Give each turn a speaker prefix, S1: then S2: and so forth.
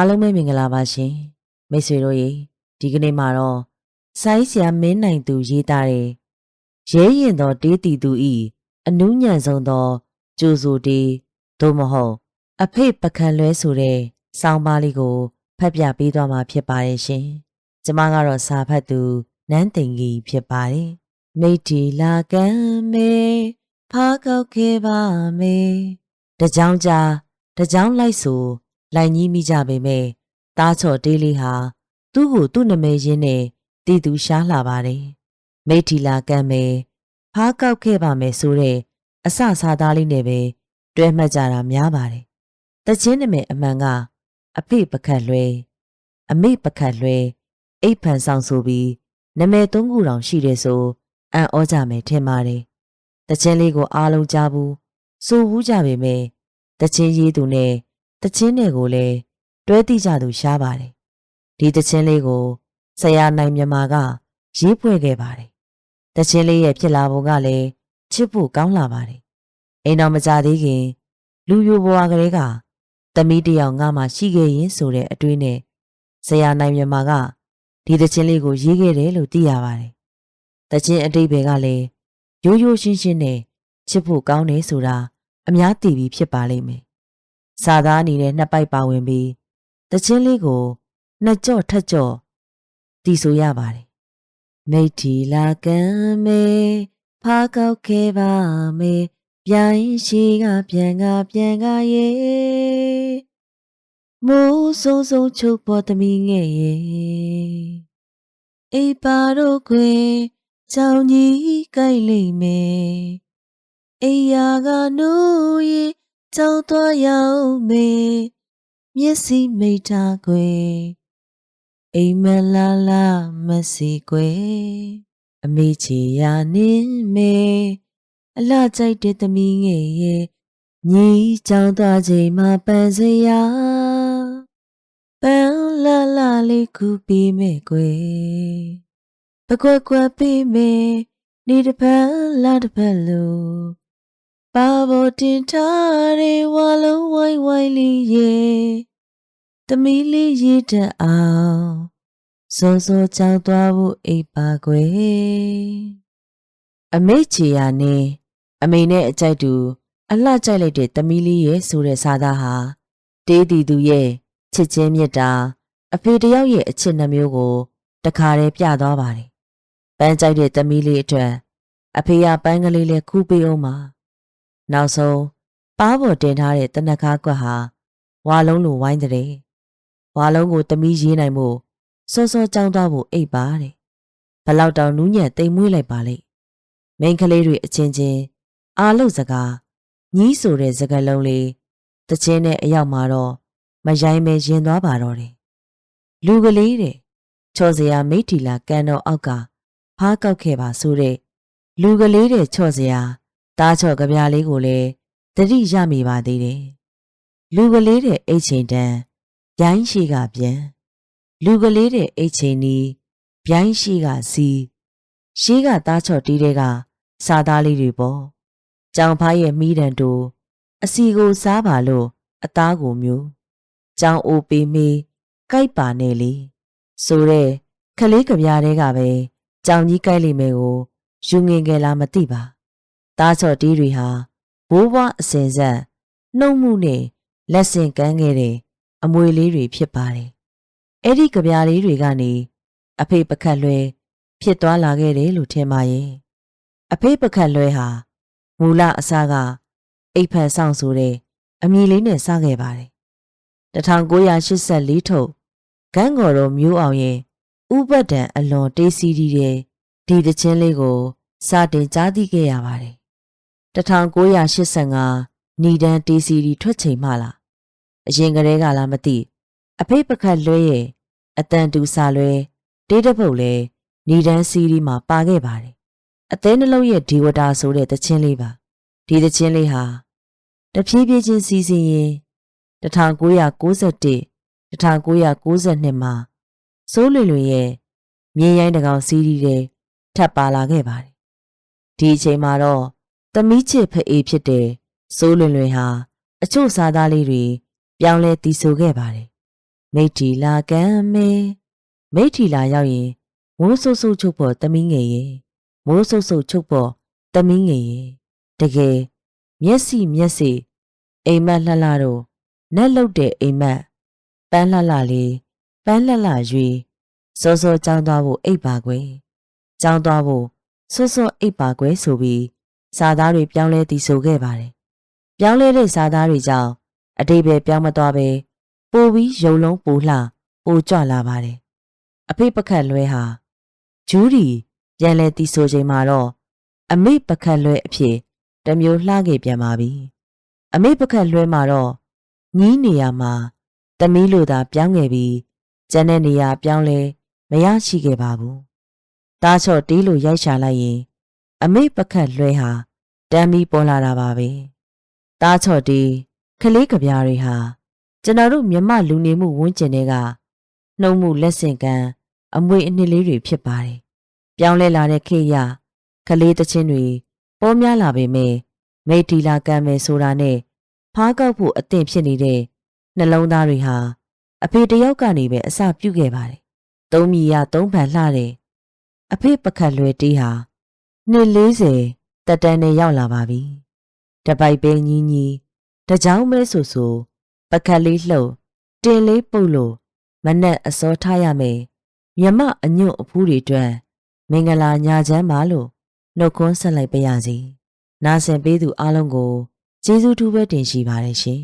S1: အားလုံးပဲမင်္ဂလာပါရှင်မိတ်ဆွေတို့ရေဒီကနေ့မှာတော့ဆိုင်းဆရာမင်းနိုင်သူရေးသားတဲ့ရဲရင်သောတေးတီသူဤအနုညံ့ဆုံးသောကျိုးစုတေးသို့မဟုတ် အဖေပကံလွဲဆိုတဲ့စောင်းပါးလေးကိုဖတ်ပြပေးသွားမှာဖြစ်ပါတယ်ရှင်ကျမကတော့စာဖတ်သူနန်းသိင်ကြီးဖြစ်ပါတယ်မိတ်တီလာကံမေဖားကောက်ခဲ့ပါမေတကြောင်ကြာတကြောင်လိုက်ဆို လိုက်ကြီးမိကြပေမဲ့တားချော်တေးလေးဟာသူ့ကိုသူ့နာမည်ရင်းနဲ့တည်သူရှားလာပါတယ်မိတ်တီလာကံမေဖားကောက်ခဲ့ပါမယ်ဆိုတဲ့အဆစားသားလေးနဲ့ပဲတွဲမှတ်ကြတာများပါတယ်တချင်းနာမည်အမှန်ကအဖေပခတ်လွဲအမေပခတ်လွဲအိပ်ဖန်ဆောင်ဆိုပြီးနာမည်သုံးခုတောင်ရှိတယ်ဆိုအံ့ဩကြမယ်ထင်ပါတယ်တချင်းလေးကိုအားလုံးကြားဘူးစိုးဘူးကြပေမဲ့တချင်းရေးသူနဲ့ တချင်းတွေကိုလည်းတွဲသိကြသူရှားပါတယ်ဒီတချင်းလေးကိုဆရာနိုင်မြန်မာကရေးဖွဲ့ခဲ့ပါတယ်တချင်းလေးရဲ့ဖြစ်လာပုံကလည်းချစ်ဖို့ကောင်းလာပါတယ်အိမ်တော်မကြသေးခင် လူယိုဘွားကလေးကသမီးတယောက်ငါမှရှိခဲ့ရင်ဆိုတဲ့အတွေးနဲ့ဆရာနိုင်မြန်မာကဒီတချင်းလေးကိုရေးခဲ့တယ်လို့သိရပါတယ်တချင်းအတိတ်ဘယ်ကလည်းရိုးရိုးရှင်းရှင်းနဲ့ချစ်ဖို့ကောင်းတယ်ဆိုတာအများသိပြီးဖြစ်ပါလိမ့်မယ် စာသားအနေနဲ့နှစ်ပိုက်ပါဝင်ပြီးတချင်းလေးကိုနှစ်ကြော့ထက်ကြော့တီးဆိုရပါတယ်မိတ်တီလာကံမေဖားကောက်ခဲ့ပါမေပြိုင်ရှိကပြန်ကပြန်ကရေမိုးဆုံးဆုံးချုပ်ပေါ်သမီးငယ်ရေအိပ်ပါတော့ခွေချောင်းကြီးကြိုက်လိမ့်မယ်အိယာကနိုးရေ ကြောက်သွားရောက်မေမျက်စိမိတ်ထားခွေအိမ်မလာလာမစီခွေအမေချီယာနင်းမေအလှကြိုက်တဲ့သမီးငယ်ရဲ့ညီကြောင်သွားချိန်မှာပန်းစရာပန်းလာလာလေးကူပေးမယ်ကွယ်ပကွက်ကွက်ပေးမယ်နေတစ်ဖက်လာတစ်ဖက်လို့ ပါဖို့တင်ထားတဲ့ဝါလုံးဝိုင်းဝိုင်းလေးရဲ့သမီးလေးရည်တတ်အောင်စောစောကြောက်သွားဖို့အိပ်ပါကွယ်အမေချီယာနေအမေနဲ့အကြိုက်တူအလှကြိုက်လိုက်တဲ့သမီးလေးရဲ့ဆိုတဲ့စာသားဟာတေးတီသူရဲ့ချစ်ချင်းမြတ်တာအဖေတယောက်ရဲ့အချစ်နှမျိုးကိုတခါတည်းပြသွားပါတယ်။ပန်းကြိုက်တဲ့သမီးလေးအတွက်အဖေကပန်းကလေးလေးခူးပေးအောင်ပါ။ နောက်ဆုံးပါးပေါ်တင်ထားတဲ့တနက်ကားကွက်ဟာဝါလုံးလိုဝိုင်းတဲ့ဝါလုံးကိုသမီးရေးနိုင်မှုစောစောကြောင်းသွားဖို့အိပ်ပါတဲ့။ဘလောက်တောင်နူးညံ့တိမ်မွေးလိုက်ပါလိမ့်။မိန်းကလေးတွေအချင်းချင်းအာလုတ်စကားညီးဆိုတဲ့စကားလုံးလေးတချင်းနဲ့အရောက်မှာတော့မရိုင်းမဲရင်သွားပါတော့တယ်လူကလေးတဲ့ချော်စရာမိထီလာကန်တော်အောက်ကဖားကောက်ခဲ့ပါဆိုတဲ့လူကလေးတဲ့ချော့စရာ တားချော့ကြပြားလေးကိုလည်းတတိရမိပါသေးတယ်လူကလေးတဲ့အိတ်ချိန်တန်းဗျိုင်းရှိကပြန်လူကလေးတဲ့အိတ်ချိန်နီးဗျိုင်းရှိကစီးရှိကတားချော့တီးတဲ့ကစားသားလေးတွေပေါ့ကြောင်ဖားရဲ့မိတန်တို့အစီကိုစားပါလို့အသားကိုမျိုးကြောင်အိုပေးမေးကြိုက်ပါနဲ့လေဆိုတဲ့ခလေးကပြားတဲကပဲကြောင်ကြီးကြိုက်လိမ့်မယ်ကိုယူငင်ကြလားမသိပါ သားချော့တီးတွေဟာဘိုးဘွားအစင်ဆက်နှုံမှုနဲ့လက်ဆင့်ကမ်းခဲ့တဲ့အမွေလေးတွေဖြစ်ပါတယ်အဲ့ဒီကြပြားလေးတွေကနေအဖေပခတ်လွဲဖြစ်သွားလာခဲ့တယ်လို့ထင်ပါရဲ့အဖေပခတ်လွဲဟာမူလအစကအိပ်ဖန်ဆောင်ဆိုတဲ့အမည်လေးနဲ့စခဲ့ပါတယ်1984ထုတ်ဂန်းကော်တော်မျိုးအောင်ရဲ့ဥပတ်တံအလွန်တေးစီးဒီတဲ့ဒီတချင်းလေးကို စတင်ကြားသိခဲ့ရပါတယ် 1985နီဒန်တေးစီဒီထွက်ချိန်မှလားအရင်ကတည်းကလားမသိအဖေပခတ်လွဲရဲ့အတန်တူစာလွဲတေးတပုတ်လဲနီဒန်စီဒီမှာပါခဲ့ပါတယ်အသေးနှလုံးရဲ့ဒီဝတာဆိုတဲ့တချင်းလေးပါဒီတချင်းလေးဟာတဖြည်းဖြည်းချင်းစီစဉ်ရင်1991 1992မှာစိုးလွင်လွင်ရဲ့မြင်းရိုင်းတကောင်စီးရီးတဲ့ထပ်ပါလာခဲ့ပါတယ်ဒီအချိန်မှာတော့ သမီးချစ်ဖအေးဖြစ်တဲ့စိုးလွင်လွင်ဟာအချို့စားသားလေးတွေပြောင်းလဲတီးဆိုခဲ့ပါတယ်မိတ်တီလာကံမဲမိတ်တီလာရောက်ရင်မိုးဆုပ်ဆုပ်ချုပ်ဖို့တမီးငယ်ရဲ့မိုးဆုပ်ဆုပ်ချုပ်ဖို့တမီးငယ်ရဲ့တကယ်မျက်စိမျက်စိအိမ်မက်လှလှတော့နက်လုတ်တဲ့အိမ်မက်ပန်းလှလှလေးပန်းလှလှရွေစောစောကြောင်းသွားဖို့အိပ်ပါကွယ်ကြောင်းသွားဖို့စောစောအိပ်ပါကွယ်ဆိုပြီး စာသားတွေပြောင်းလဲတည်ဆိုခဲ့ပါတယ်ပြောင်းလဲတဲ့စာသားတွေကြောင့်အတိတ်ပဲပြောင်းမသွားပဲပိုပြီးရုံလုံးပိုလှပိုကြွလာပါတယ်အဖေပခတ်လွဲဟာဂျူးဒီပြန်လဲတည်ဆိုချိန်မှာတော့အမေပခတ်လွဲအဖြစ်တစ်မျိုးလှခဲ့ပြန်ပါပြီအမေပခတ်လွဲမှာတော့ညီးနေရမှာတမီးလိုသာပြောင်းခဲ့ပြီးကျန်တဲ့နေရာပြောင်းလဲမရရှိခဲ့ပါဘူး။တားချော့တီးလိုရိုက်ရှာလိုက်ရင် အမေပခတ်လွဲဟာတမ်းပြီးပေါ်လာတာပါပဲ။တားချော့တီးခလေးကပြားတွေဟာကျွန်တော်တို့မြမလူနေမှုဝန်းကျင်တွေကနှုံမှုလက်ဆင့်ကမ်းအမွေအနှစ်လေးတွေဖြစ်ပါတယ်။ပြောင်းလဲလာတဲ့ခေတ်ရခလေးတချင်းတွေပေါ်များလာပေမဲ့မိတ်တီလာကံမယ်ဆိုတာနဲ့ဖားကောက်ဖို့အသင့်ဖြစ်နေတဲ့နှလုံးသားတွေဟာအဖေတယောက်ကနေပဲအစပြုတ်ခဲ့ပါတယ်။သုံးမီရသုံးဖန်လှတဲ့အဖေပခတ်လွယ်တေးဟာ နှစ်40တက်တန်းနဲ့ရောက်လာပါပြီ။တပိုက်ပဲညီညီတကြောင်မဲဆူဆူပကတ်လေးလှုပ်တင်လေးပုတ်လို့မနဲ့အစောထားရမယ်မြမအညွန့်အဖူးတွေအတွက်မင်္ဂလာညာချမ်းပါလို့နှုတ်ခွန်းဆက်လိုက်ပါရစေနာဆင်ပေးသူအားလုံးကိုကျေးဇူးထူးပဲတင်ရှိပါတယ်ရှင်